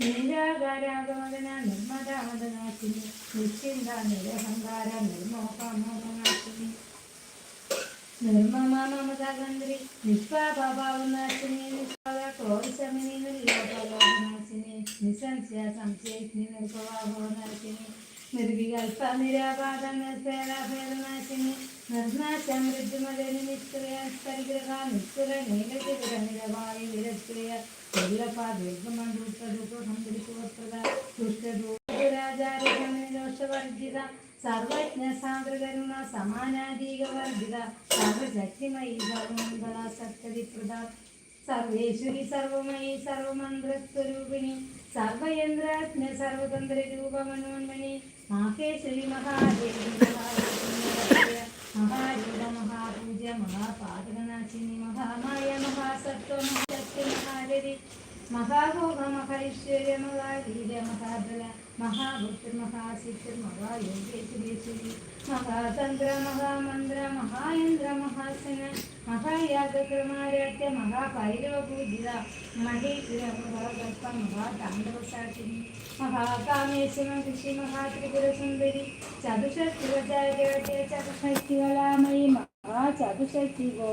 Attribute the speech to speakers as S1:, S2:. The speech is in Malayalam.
S1: നീരാകാരാഗമന നിർമ്മദാമദനാശിനി നിശ്ചിന്ത നിരഹങ്കാര നിർമോഹമോഹനാശിനി നിർമ്മമ മമതാഗന്ധരി നിഷ്പാഭാവനാശിനി നിഷ്പാദ ക്രോധശമിനി നിർലോകനാശിനി നിസംശയ സംശയഗ്നി നിർഭവാഭവനാശിനി നിർവികൽപ നിരാപാദ നിർഭേദാഭേദനാശിനി നിർനാശ മൃദുമദനി നിഷ്ക്രിയ പരിഗ്രഹ നിഷ്കുര നീലചിര നിരവായി വിരക്രിയ ദുർലഭ ദീർഘമണ്ഡൂഷ ദുഃഖം സർവജ്ഞ സാന്ദ്രകരുണ സമാനാധികവർജിത സർവശക്തിമയി സർവമംഗള സത്യതിപ്രദ സർവേശ്വരി സർവമയി സർവമന്ത്രസ്വരൂപിണി സർവയന്ത്രജ്ഞ സർവതന്ത്ര രൂപമനോന്മണി മാഹേശ്വരി മഹാദേവി മഹാപൂജ മഹാപാതകനാശിനി മഹാമായ മഹാസത്വ മഹാശക്തി മഹാരരി മഹാഭോഗ മഹൈശ്വര്യ മഹാവീര്യ മഹാബല മഹാഭുക്തി മഹാശിക്ഷ മഹായോഗേശ്വരീശ്വരി മഹാതന്ത്ര മഹാമന്ത്ര മഹായന്ത്ര മഹാസന यागक्रमारभ्य महापैरवपूजिता महीपुरमहागत्वा महाताण्डवसाक्षिणी महाकामेश्वरकृषि महात्रिपुरसुन्दरी चतुषष्टिवदागवते चतुषष्टिवलामयी महाचतुषष्टिगो